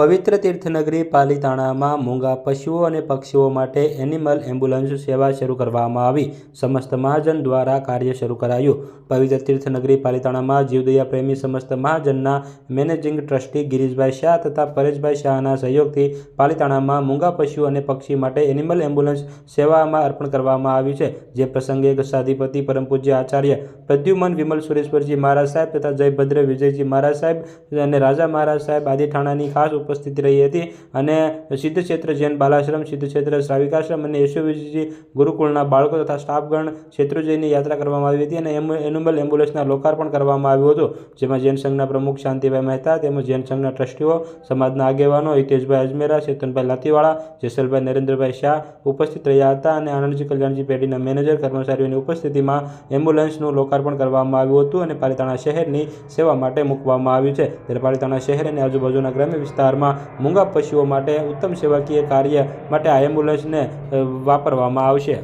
પવિત્ર તીર્થનગરી પાલિતાણામાં મૂંગા પશુઓ અને પક્ષીઓ માટે એનિમલ એમ્બ્યુલન્સ સેવા શરૂ કરવામાં આવી. સમસ્ત મહાજન દ્વારા કાર્ય શરૂ કરાયું. પવિત્ર તીર્થનગરી પાલિતાણામાં જીવદયા પ્રેમી સમસ્ત મહાજનના મેનેજિંગ ટ્રસ્ટી ગિરીશભાઈ શાહ તથા પરેશભાઈ શાહના સહયોગથી પાલિતાણામાં મૂંગા પશુ અને પક્ષી માટે એનિમલ એમ્બ્યુલન્સ સેવામાં અર્પણ કરવામાં આવી છે. જે પ્રસંગે ગસાધિપતિ પરમ પૂજ્ય આચાર્ય પ્રદ્યુમન વિમલ સુરેશ્વરજી મહારાજ સાહેબ તથા જયભદ્ર વિજયજી મહારાજ સાહેબ અને રાજા મહારાજ સાહેબ આદિ ઠાણાની ખાસ ઉપસ્થિતિ રહી હતી અને સિદ્ધ ક્ષેત્ર જૈન બાલાશ્રમ સિદ્ધ ક્ષેત્ર શ્રાવિકાશ્રમ અને યશુવીજી ગુરુકુળના બાળકો તથા સ્ટાફગણ ક્ષેત્રુજયની યાત્રા કરવામાં આવી હતી અને એનિમલ એમ્બ્યુલન્સના લોકાર્પણ કરવામાં આવ્યું હતું, જેમાં જૈન સંઘના પ્રમુખ શાંતિભાઈ મહેતા તેમજ જૈન સંઘના ટ્રસ્ટીઓ, સમાજના આગેવાનો હિતેશભાઈ અજમેરા, ચેતનભાઈ લાતીવાળા જેસલભાઈ નરેન્દ્રભાઈ શાહ ઉપસ્થિત રહ્યા હતા અને આનંદજી કલ્યાણજી પેઢીના મેનેજર, કર્મચારીઓની ઉપસ્થિતિમાં એમ્બ્યુલન્સનું લોકાર્પણ કરવામાં આવ્યું હતું અને પાલિતાણા શહેરની સેવા માટે મૂકવામાં આવ્યું છે. ત્યારે પાલિતાણા શહેર અને આજુબાજુના ગ્રામ્ય વિસ્તારમાં મૂંગા પશુઓ માટે ઉત્તમ સેવાકીય કાર્ય માટે આ એમ્બ્યુલન્સને વાપરવામાં આવશે.